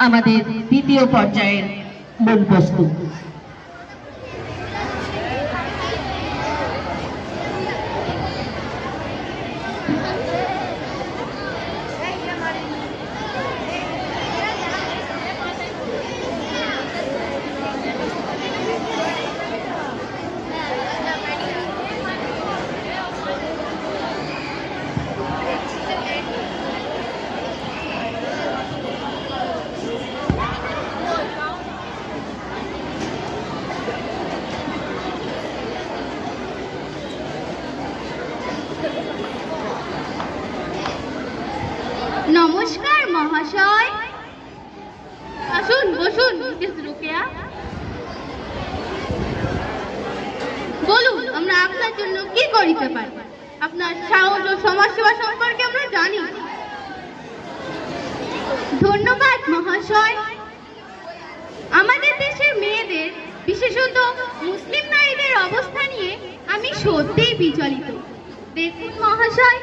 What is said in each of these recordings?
আমাদের দ্বিতীয় পর্যায়ের মূল বস্তু নমস্কার মহাশয়। আসুন, বসুন রোকেয়া বলুন, আমরা আপনার জন্য কি করিতে পারি? আপনার সাহস ও সমাজসেবা সম্পর্কে আমরা জানি। ধন্যবাদ মহাশয়। আমাদের দেশের মেয়েদের, বিশেষত মুসলিম নারীদের অবস্থা নিয়ে আমি সত্যিই বিচলিত। দেখুন মহাশয়,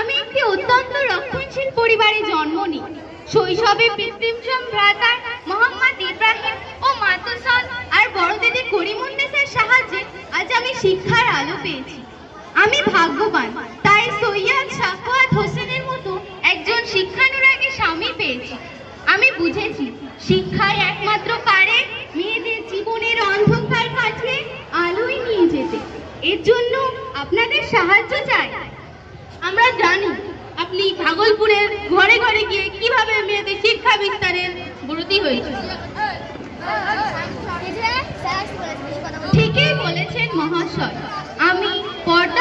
আমি একটি অত্যন্ত রক্ষণশীল পরিবারে জন্ম নিই। শৈশবে পিতৃম ভ্রাতার মোহাম্মদ ইব্রাহিম ও মাতুসন আর বড় দিদি করিমুন্নেসের সাহায্যে আজ আমি শিক্ষার আলো পেয়েছি। আমি ভাগ্যবান।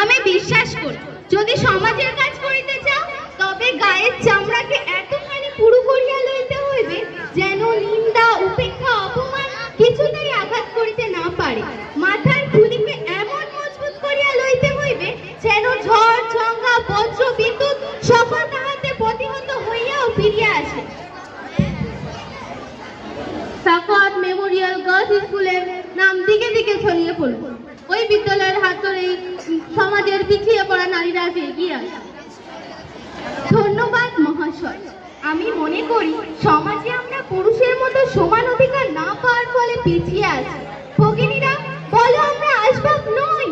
আমি বিশ্বাস করি, যদি সমাজের কাজ করিতে চাও, তবে গায়ের চামড়াকে এতখানি পুরু করিয়া লইতে হইবে যেন নিন্দা, উপেক্ষা, অপমান কিছুতেই আঘাত করিতে না পারে। মাথার খুলিকে এমন মজবুত করিয়া লইতে হইবে যেন ঝড়, ঝঙ্গা, বজ্র, বিদ্যুৎ সকল তাহাতে প্রতিহত হইয়াও ফিরিয়া আসে। সাফাত মেমোরিয়াল গার্লস স্কুলের নাম দিকে দিকে ছড়িয়ে পড়ল। ওই বিদ্যালয়ের ধরেই সমাজের পিছিয়ে পড়া নারীরা আজ এগিয়ে আসে। ধন্যবাদ মহাশয়। আমি মনে করি সমাজে আমরা পুরুষের মতো সমান অধিকার না পাওয়ার ফলে পিছিয়ে আছি। ভগিনীরা, বলো আমরা আসবাব নই।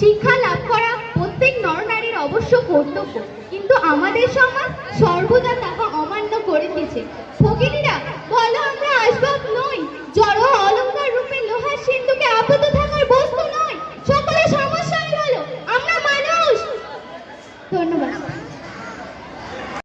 শিক্ষা লাভ করা প্রত্যেক নরনারীর অবশ্য কর্তব্য। কিন্তু আমাদের সমাজ সর্বদা তাহা অমান্য করিতেছে ভগিনীরা